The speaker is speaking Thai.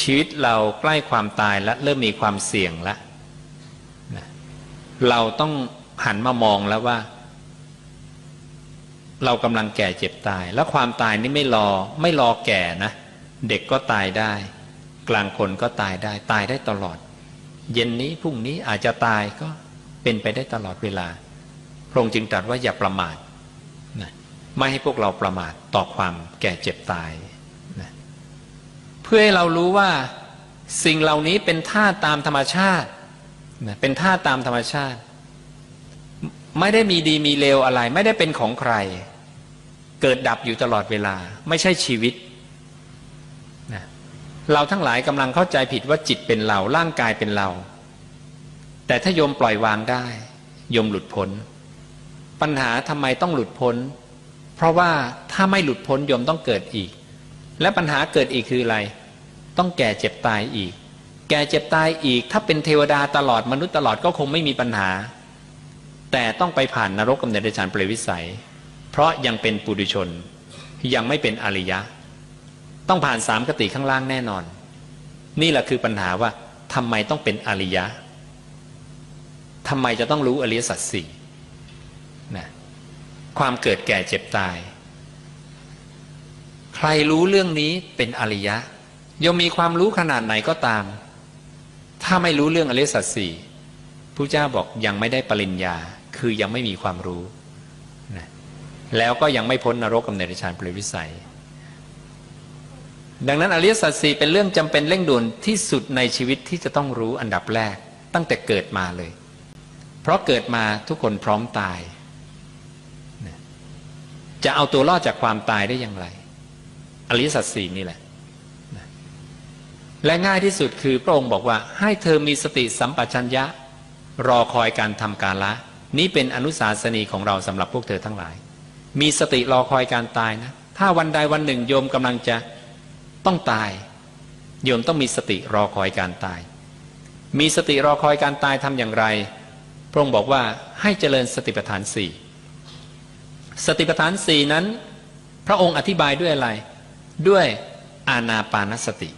ชีวิตเราใกล้ความตายและเริ่มมีความเสี่ยงแล้วนะเราต้องหันมามองแล้วว่า เรากำลังแก่เจ็บตาย แล้วความตายนี่ไม่รอไม่รอแก่นะ เด็กก็ตายได้ กลางคนก็ตายได้ ตายได้ตลอด เย็นนี้พรุ่งนี้อาจจะตายก็เป็นไปได้ตลอดเวลา พระองค์จึงตรัสว่าอย่าประมาทนะไม่ให้พวกเราประมาทต่อความแก่เจ็บตายนะ พื่อให้เรารู้ว่าสิ่งเหล่านี้เป็นท่าตามธรรมชาติ เป็นท่าตามธรรมชาติ ไม่ได้มีดีมีเลวอะไร ไม่ได้เป็นของใคร เกิดดับอยู่ตลอดเวลา ไม่ใช่ชีวิตนะเราทั้งหลายกำลังเข้าใจผิดว่าจิตเป็นเรา ร่างกายเป็นเรา แต่ถ้าโยมปล่อยวางได้โยมหลุดพ้น ปัญหาทำไมต้องหลุดพ้น เพราะว่าถ้าไม่หลุดพ้นโยมต้องเกิดอีก และปัญหาเกิดอีกคืออะไร ต้องแก่เจ็บตายอีก แก่เจ็บตายอีก ถ้าเป็นเทวดาตลอดมนุษย์ตลอดก็คงไม่มีปัญหา แต่ต้องไปผ่านนรกกำเนิดเดชานเปรวิสัย เพราะยังเป็นปุถุชน ยังไม่เป็นอริยะ ต้องผ่านสามกติข้างล่างแน่นอน นี่แหละคือปัญหาว่าทำไมต้องเป็นอริยะทำไมจะต้องรู้อริยสัจสี่นะความเกิดแก่เจ็บตาย ใครรู้เรื่องนี้เป็นอริยะ ยมมีความรู้ขนาดไหนก็ตาม ถ้าไม่รู้เรื่องอริสัจสี่พระเจ้าบอกยังไม่ได้ปริญญา คือยังไม่มีความรู้นะแล้วก็ยังไม่พ้นนรกกำเนิดฌานปรตวิสัย ดังนั้นอริสัจสี่เป็นเรื่องจำเป็นเร่งด่วนที่สุดในชีวิตที่จะต้องรู้อันดับแรก ตั้งแต่เกิดมาเลย เพราะเกิดมาทุกคนพร้อมตาย จะเอาตัวรอดจากความตายได้อย่างไร อริสัจสี่นี่แหละ และง่ายที่สุดคือพระองค์บอกว่าให้เธอมีสติสัมปชัญญะ รอคอยการทำการละ นี้เป็นอนุสาสนีของเราสำหรับพวกเธอทั้งหลาย มีสติรอคอยการตายนะ ถ้าวันใดวันหนึ่งโยมกำลังจะต้องตาย โยมต้องมีสติรอคอยการตาย มีสติรอคอยการตายทำอย่างไร พระองค์บอกว่าให้เจริญสติปัฏฐานสี่สติปัฏฐานสี่นั้น พระองค์อธิบายด้วยอะไร ด้วยอานาปานสติ